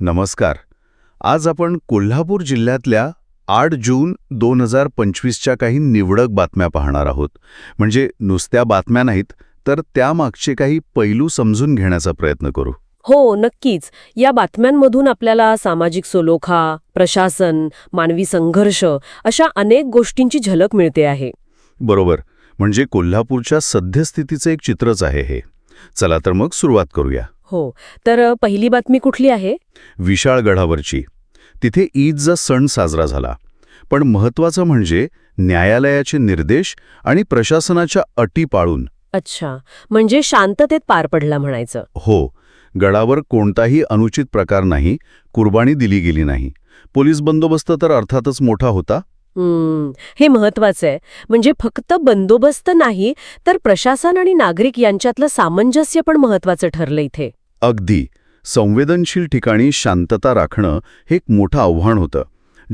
नमस्कार. आज आपण कोल्हापूर जिल्ह्यातल्या आठ जून दोन हजार पंचवीसच्या काही निवडक बातम्या पाहणार आहोत. म्हणजे नुसत्या बातम्या नाहीत तर त्यामागचे काही पैलू समजून घेण्याचा प्रयत्न करू. हो नक्कीच. या बातम्यांमधून आपल्याला सामाजिक सलोखा प्रशासन मानवी संघर्ष अशा अनेक गोष्टींची झलक मिळते आहे. बरोबर. म्हणजे कोल्हापूरच्या सद्यस्थितीचं एक चित्रच आहे हे. चला तर मग सुरुवात करूया. हो तर पहिली बातमी कुठली आहे? विशाळगडावरची तिथे ईदचा सण साजरा झाला. पण महत्वाचं म्हणजे न्यायालयाचे निर्देश आणि प्रशासनाच्या अटी पाळून. अच्छा म्हणजे शांततेत पार पडला म्हणायचं. हो गडावर कोणताही अनुचित प्रकार नाही कुर्बानी दिली गेली नाही. पोलीस बंदोबस्त तर अर्थातच मोठा होता. हे महत्वाचं आहे. म्हणजे फक्त बंदोबस्त नाही तर प्रशासन आणि नागरिक यांच्यातलं सामंजस्य पण महत्वाचं ठरलं इथे. अगदी. संवेदनशील ठिकाणी शांतता राखणं हे एक मोठं आव्हान होतं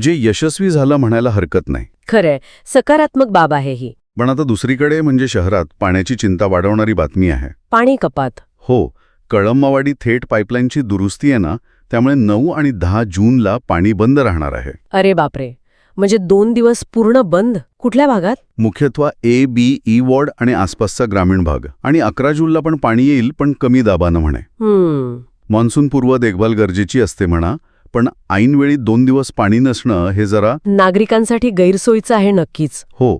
जे यशस्वी झालं म्हणायला हरकत नाही. खरंय. सकारात्मक बाब आहे ही. पण आता दुसरीकडे म्हणजे शहरात पाण्याची चिंता वाढवणारी बातमी आहे. पाणी कपात. हो कळंबावाडी थेट पाईपलाईनची दुरुस्ती आहे ना त्यामुळे नऊ आणि दहा जूनला पाणी बंद राहणार आहे. अरे बापरे. म्हणजे दोन दिवस पूर्ण बंद? कुठल्या भागात? मुख्यत्वे ए बी ई वॉर्ड आणि आसपासचा ग्रामीण भाग. आणि अकरा जूनला पण पाणी येईल पण कमी दाबानं म्हणे. हम्म. मान्सूनपूर्व देखभाल गरजेची असते म्हणा पण ऐनवेळी दोन दिवस पाणी नसणं हे जरा नागरिकांसाठी गैरसोयीचं आहे नक्कीच. हो.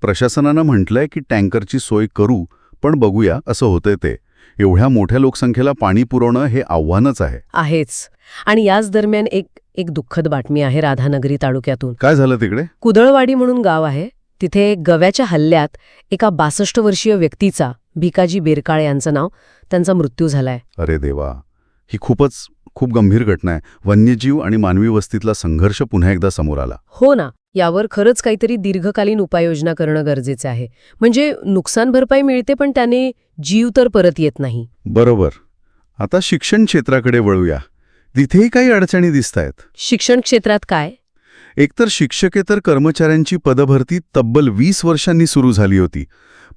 प्रशासनानं म्हटलंय की टँकरची सोय करू पण बघूया असं होतंय ते. एवढ्या मोठ्या लोकसंख्येला पाणी पुरवणं हे आव्हानच आहे. आहेच. आणि याच दरम्यान एक एक दुःखद बातमी आहे राधानगरी तालुक्यातून. काय झालं तिकडे? कुदळवाडी म्हणून गाव आहे. तिथे गव्याच्या हल्ल्यात एका बासष्ट वर्षीय व्यक्तीचा भिकाजी बेरकाळे यांचं नाव त्यांचा मृत्यू झालाय. अरे देवा. ही खूपच खूप गंभीर घटना आहे. वन्यजीव आणि मानवी वस्तीतला संघर्ष पुन्हा एकदा समोर आला. हो ना. यावर खरंच काहीतरी दीर्घकालीन उपाययोजना करणं गरजेचं आहे. म्हणजे नुकसान भरपाई मिळते पण त्याने जीव तर परत येत नाही. बरोबर. आता शिक्षण क्षेत्राकडे वळूया. तिथेही काही अडचणी दिसत आहेत शिक्षण क्षेत्रात काय? एकतर शिक्षकेतर कर्मचाऱ्यांची पदभरती तब्बल वीस वर्षांनी सुरू झाली होती.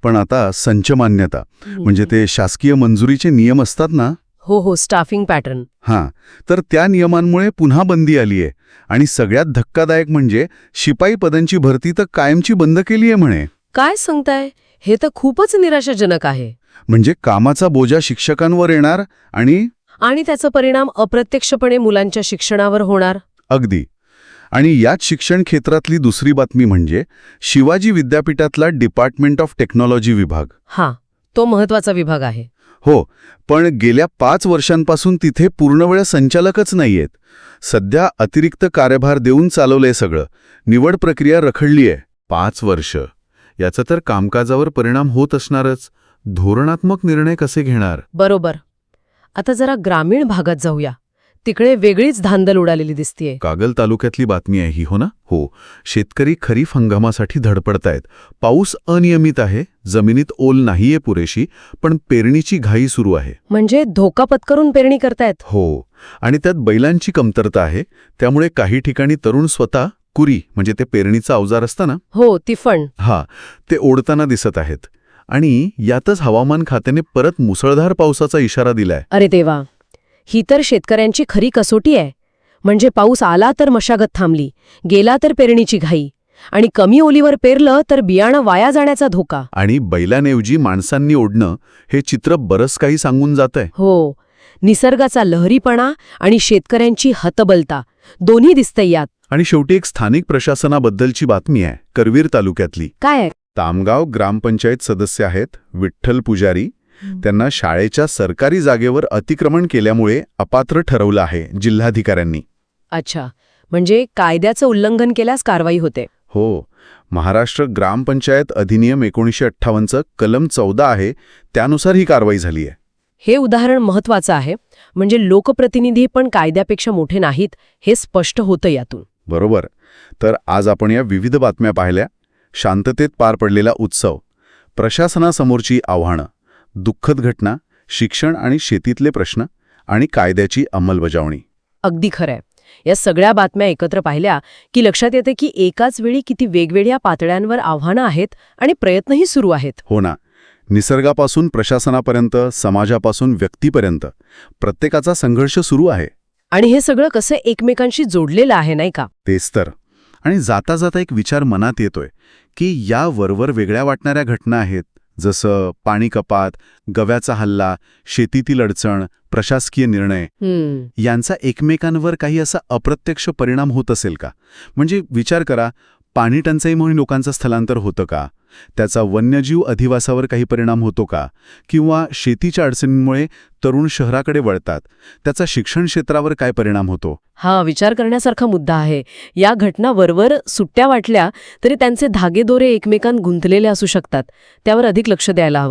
पण आता संच मान्यता. म्हणजे ते शासकीय मंजुरीचे नियम असतात ना? हो हो स्टाफिंग पॅटर्न. हां. तर त्या नियमांमुळे पुन्हा बंदी आली आहे. आणि सगळ्यात धक्कादायक म्हणजे शिपाई पदांची भरती तर कायमची बंद केली आहे म्हणे. काय सांगताय? हे तर खूपच निराशाजनक आहे. म्हणजे कामाचा बोजा शिक्षकांवर येणार आणि आणि त्याचा परिणाम अप्रत्यक्षपणे मुलांच्या शिक्षणावर होणार? अगदी. आणि याच शिक्षण क्षेत्रातली दुसरी बातमी म्हणजे शिवाजी विद्यापीठातला डिपार्टमेंट ऑफ टेक्नॉलॉजी विभाग. हा तो महत्त्वाचा विभाग आहे. हो पण गेल्या पाच वर्षांपासून तिथे पूर्णवेळ संचालकच नाहीयेत. सध्या अतिरिक्त कार्यभार देऊन चालवलंय सगळं. निवड प्रक्रिया रखडली आहे पाच वर्ष. याचा तर कामकाजावर परिणाम होत असणारच. धोरणात्मक निर्णय कसे घेणार? बरोबर. आता जरा ग्रामीण भागात जाऊया. तिकडे वेगळीच धांदल उडालेली दिसतीये. कागल तालुक्यातली बातमी आहे ही हो ना? हो. शेतकरी खरीप हंगामासाठी धडपडतायत. पाऊस अनियमित आहे जमिनीत ओल नाहीये पुरेशी पण पेरणीची घाई सुरू आहे. म्हणजे धोका पत्करून पेरणी करतायत? हो. आणि त्यात बैलांची कमतरता आहे त्यामुळे काही ठिकाणी तरुण स्वतः कुरी म्हणजे ते पेरणीचं अवजार असतं ना हो तिफण हा ते ओढताना दिसत आहेत. आणि यातच हवामान खात्याने परत मुसळधार पावसाचा इशारा दिलाय. अरे देवा ही तर शेतकऱ्यांची खरी कसोटी आहे. म्हणजे पाऊस आला तर मशागत थांबली गेला तर पेरणीची घाई आणि कमी ओलीवर पेरलं तर बियाणं वाया जाण्याचा धोका. आणि बैलांऐवजी माणसांनी ओढणं हे चित्र बरंच काही सांगून जातंय. हो निसर्गाचा लहरीपणा आणि शेतकऱ्यांची हतबलता दोन्ही दिसतंय यात. आणि शेवटी एक स्थानिक प्रशासनाबद्दलची बातमी आहे करवीर तालुक्यातली. काय आहे? तामगाव ग्रामपंचायत सदस्य आहेत विठ्ठल पुजारी. त्यांना शाळेच्या सरकारी जागेवर अतिक्रमण केल्यामुळे अपात्र ठरवलं आहे जिल्हाधिकाऱ्यांनी. अच्छा. म्हणजे कायद्याचं उल्लंघन केल्यास कारवाई होते. हो. महाराष्ट्र ग्रामपंचायत अधिनियम एकोणीसशे अठ्ठावन्नचं कलम चौदा आहे त्यानुसार ही कारवाई झाली आहे हे उदाहरण महत्वाचं आहे. म्हणजे लोकप्रतिनिधी पण कायद्यापेक्षा मोठे नाहीत हे स्पष्ट होतं यातून. बरोबर. तर आज आपण या विविध बातम्या पाहिल्या. शांततेत पार पडलेला उत्सव प्रशासनासमोरची आव्हानं दुःखद घटना शिक्षण आणि शेतीतले प्रश्न आणि कायद्याची अंमलबजावणी. अगदी खरंय. या सगळ्या बातम्या एकत्र पाहिल्या की लक्षात येते की एकाच वेळी किती वेगवेगळ्या पातळ्यांवर आव्हानं आहेत आणि प्रयत्नही सुरू आहेत. हो ना. निसर्गापासून प्रशासनापर्यंत समाजापासून व्यक्तीपर्यंत प्रत्येकाचा संघर्ष सुरू आहे. आणि हे सगळं कसं एकमेकांशी जोडलेलं आहे नाही का? तेच तर. आणि जाता जाता एक विचार मनात येतोय की या वरवर वेगळ्या वाटणाऱ्या घटना आहेत. जसं पाणी कपात गव्याचा हल्ला शेतीतील अडचण प्रशासकीय निर्णय. यांचा एकमेकांवर काही असा अप्रत्यक्ष परिणाम होत असेल का? म्हणजे विचार करा पाणी टंचाईमुळे लोकांचं स्थलांतर होतं का? त्याचा वन्यजीव अधिवासावर काही परिणाम होतो का? किंवा शेतीच्या अडचणींमुळे तरुण शहराकडे वळतात त्याचा शिक्षण क्षेत्रावर काय परिणाम होतो? हा विचार करण्यासारखा मुद्दा आहे. या घटना वरवर सुट्ट्या वाटल्या तरी त्यांचे धागेदोरे एकमेकांत गुंतलेले असू शकतात. त्यावर अधिक लक्ष द्यायला हवं.